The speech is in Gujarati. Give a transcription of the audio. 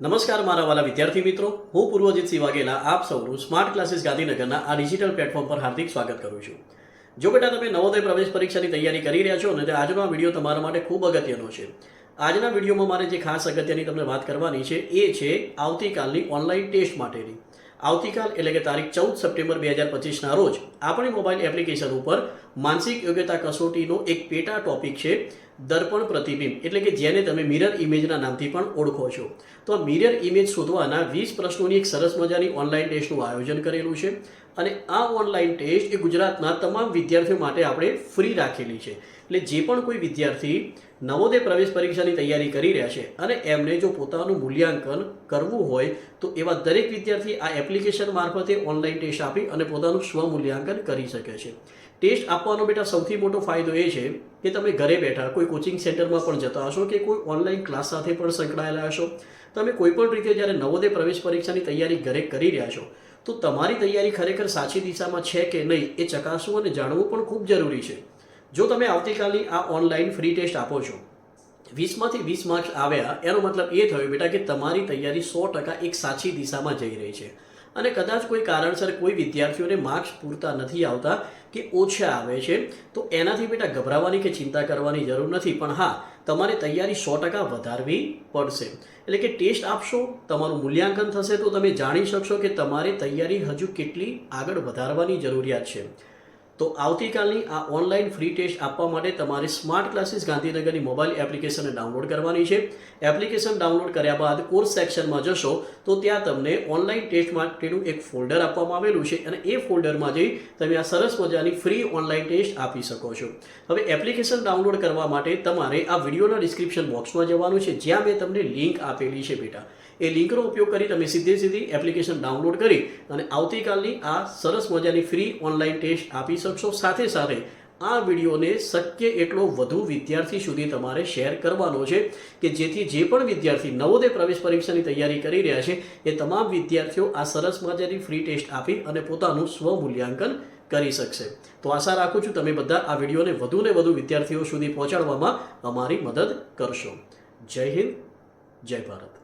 નમસ્કાર મારા વાલા વિદ્યાર્થી મિત્રો. હું પૂર્વજીત સિવાગેલા, આપ સૌનું સ્માર્ટ ક્લાસીસ ગાંધીનગરના આ ડિજિટલ પ્લેટફોર્મ પર હાર્દિક સ્વાગત કરું છું. જો બેટા તમે નવોદય પ્રવેશ પરીક્ષાની તૈયારી કરી રહ્યા છો અને તો આજનો આ વીડિયો તમારા માટે ખૂબ અગત્યનો છે. આજના વિડીયોમાં મારે જે ખાસ અગત્યની તમને વાત કરવાની છે, એ છે આવતીકાલની ઓનલાઈન ટેસ્ટ માટેની. આવતીકાલ એટલે કે તારીખ ચૌદ સપ્ટેમ્બર બે હજાર પચીસના રોજ આપણી મોબાઈલ એપ્લિકેશન ઉપર માનસિક યોગ્યતા કસોટીનો એક પેટા ટોપિક છે દર્પણ પ્રતિબિંબ, એટલે કે જેને તમે મિરર ઇમેજના નામથી પણ ઓળખો છો. તો આ મિરર ઇમેજ શોધવાના વીસ પ્રશ્નોની એક સરસ મજાની ઓનલાઈન ટેસ્ટનું આયોજન કરેલું છે. અને આ ઓનલાઈન ટેસ્ટ એ ગુજરાતના તમામ વિદ્યાર્થીઓ માટે આપણે ફ્રી રાખેલી છે. એટલે જે પણ કોઈ વિદ્યાર્થી નવોદય પ્રવેશ પરીક્ષાની તૈયારી કરી રહ્યા છે અને એમને જો પોતાનું મૂલ્યાંકન કરવું હોય, તો એવા દરેક વિદ્યાર્થી આ એપ્લિકેશન મારફતે ઓનલાઈન ટેસ્ટ આપી અને પોતાનું સ્વમૂલ્યાંકન કરી શકે છે. ટેસ્ટ આપવાનો બેટા સૌથી મોટો ફાયદો એ છે કે તમે ઘરે બેઠા કોઈ કોચિંગ સેન્ટરમાં પણ જતા હશો કે કોઈ ઓનલાઈન ક્લાસ સાથે પણ સંકળાયેલા હશો. તમે કોઈ પણ રીતે જ્યારે નવોદય પ્રવેશ પરીક્ષાની તૈયારી ઘરે કરી રહ્યા છો, તો તમારી તૈયારી ખરેખર સાચી દિશામાં છે કે નહીં એ ચકાસવું અને જાણવું પણ ખૂબ જરૂરી છે. જો તમે આવતીકાલની આ ઓનલાઈન ફ્રી ટેસ્ટ આપો છો, વીસમાંથી વીસ માર્ક્સ આવ્યા, એનો મતલબ એ થયો બેટા કે તમારી તૈયારી સો ટકા એક સાચી દિશામાં જઈ રહી છે. અને કદાચ કોઈ કારણસર કોઈ વિદ્યાર્થીઓને માર્ક્સ પૂરતા નથી આવતા કે ઓછા આવે છે, તો એનાથી બેટા ગભરાવાની કે ચિંતા કરવાની જરૂર નથી. પણ હા, તમારે તૈયારી સો ટકા વધારવી પડશે. એટલે કે ટેસ્ટ આપશો, તમારું મૂલ્યાંકન થશે, તો તમે જાણી શકશો કે તમારે તૈયારી હજુ કેટલી આગળ વધારવાની જરૂરિયાત છે. તો આવતીકાલની આ ઓનલાઈન ફ્રી ટેસ્ટ આપવા માટે તમારે સ્માર્ટ ક્લાસીસ ગાંધીનગરની મોબાઈલ એપ્લિકેશનને ડાઉનલોડ કરવાની છે. એપ્લિકેશન ડાઉનલોડ કર્યા બાદ કોર્સ સેક્શનમાં જશો તો ત્યાં તમને ઓનલાઈન ટેસ્ટ માટેનું એક ફોલ્ડર આપવામાં આવેલું છે અને એ ફોલ્ડરમાં જઈ તમે આ સરસ મજાની ફ્રી ઓનલાઈન ટેસ્ટ આપી શકો છો. હવે એપ્લિકેશન ડાઉનલોડ કરવા માટે તમારે આ વિડીયોના ડિસ્ક્રિપ્શન બોક્સમાં જવાનું છે. જ્યાં મેં તમને લિંક આપેલી છે બેટા. એ લિંકનો ઉપયોગ કરી તમે સીધે સીધી એપ્લિકેશન ડાઉનલોડ કરી અને આવતીકાલની આ સરસ મજાની ફ્રી ઓનલાઈન ટેસ્ટ આપી શકશો સાથે સાથે આ વિડીયોને શક્ય એટલો વધુ વિદ્યાર્થી સુધી તમારે શેર કરવાનો છે કે જેથી જે પણ વિદ્યાર્થી નવોદય પ્રવેશ પરીક્ષાની તૈયારી કરી રહ્યા છે, એ તમામ વિદ્યાર્થીઓ આ સરસ મજાની ફ્રી ટેસ્ટ આપી અને પોતાનું સ્વમૂલ્યાંકન કરી શકશે. તો આશા રાખું છું તમે બધા આ વિડીયોને વધુને વધુ વિદ્યાર્થીઓ સુધી પહોંચાડવામાં અમારી મદદ કરશો. જય હિન્દ, જય ભારત.